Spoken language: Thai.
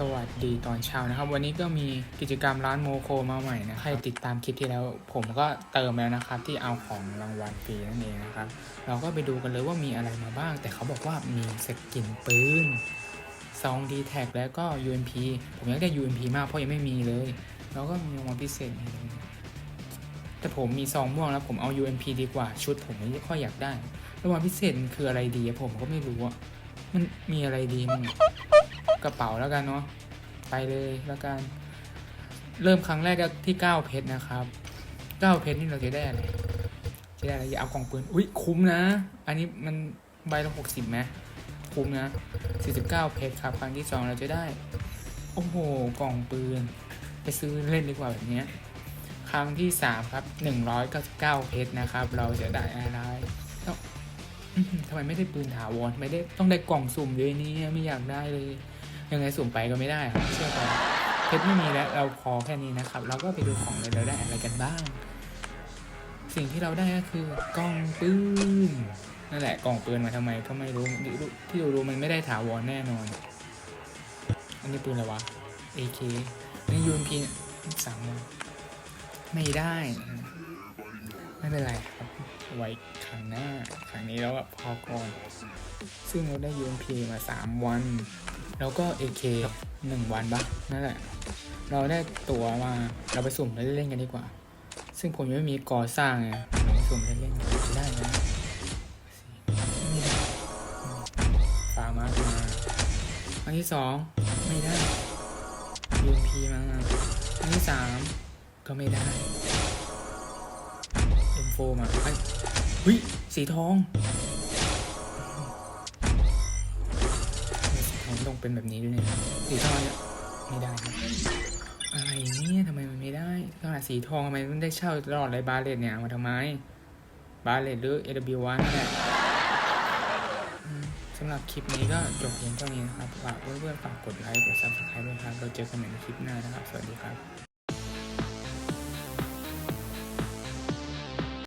สวัสดีตอนเช้านะครับ วันนี้ก็มีกิจกรรมร้านโมโคมาใหม่นะใครติดตามคลิปที่แล้ว ผมก็เติมแล้วนะครับ ที่เอาของรางวัลฟรีนั่นเองนะครับ เราก็ไปดูกันเลยว่ามีอะไรมาบ้าง แต่เขาบอกว่ามีสกินปืนซองดีแท็กแล้วก็ UMP ผมอยากได้ UMP มากเพราะยังไม่มีเลย แล้วก็มีรางวัลพิเศษแต่ผมมีซองม่วงแล้วผมเอา UMP ดีกว่าชุดผมไม่ค่อยอยากได้รางวัลพิเศษคืออะไรดีผมก็ไม่รู้อะมันมีอะไรดีมั้ง กระเป๋าแล้วกันเนาะไปเลยแล้วกัน เริ่มครั้งแรกก็ที่เก้าเพชรนะครับเก้าเพชรนี่เราจะได้อะไรจะได้อะไรอย่าเอากล่องปืนอุ้ยคุ้มนะ อันนี้มันใบละหกสิบไหมคุ้มนะสี่สิบเก้าเพชรครับ ครั้งที่สองเราจะได้โอ้โหกล่องปืน ไปซื้อเล่นดีกว่าแบบนี้ครั้งที่สามครับหนึ่งร้อยเก้าสิบเก้าเพชรนะครับ เราจะได้อะไรทำไมไม่ได้ปืนถาวรไม่ได้ต้องได้กล่องสุ่มด้วยนี่ไม่อยากได้เลย ยังไงสุ่มไปก็ไม่ได้ครับเชื่อผมเพชรไม่มีแล้วเราพอแค่นี้นะครับ เราก็ไปดูของเลยเราได้อะไรกันบ้าง สิ่งที่เราได้ก็คือกล่องปืนนั่นแหละกล่องปืนมาทำไมก็ไม่รู้ที่ดูดูมันไม่ได้ถาวรแน่นอน อันนี้ปืนอะไรวะ AK นี่ UMP สามวันไม่ได้ไม่เป็นไรครับ ไว้ครั้งหน้าครั้งนี้แล้วอะพอก่อน ซึ่งเราได้ UMP มา3วัน แล้วก็ AK 1 วันปะนั่นแหละ เราได้ตั๋วมา เราไปสุ่มเล่นๆกันดีกว่า ซึ่งผมยังไม่มีก่อสร้างไงไปสุ่มเล่นๆกันจะได้นะไม่ได้ฟาร์มามาอันที่สองไม่ได้ UMP มาอันที่สามก็ไม่ได้ M4 มาเฮ้ยเฮ้ยสีทอง เป็นแบบนี้ด้วยเนี่ยสีทองเนี่ยไม่ได้อะไรเนี่ยทำไมมันไม่ได้ขนาดสีทองทำไมมันได้เช่าตลอดเลยบาเลตเนี่ยมาทำไม บาเลตหรือ AW1 นั่นแหละอืมสำหรับคลิปนี้ก็จบเพียงเท่านี้นะครับฝากเพื่อนๆฝากกดไลค์กดซับสไคร b e ด้วยครับเราเจอกันใหม่ในคลิปหน้านะครับ สวัสดีครับ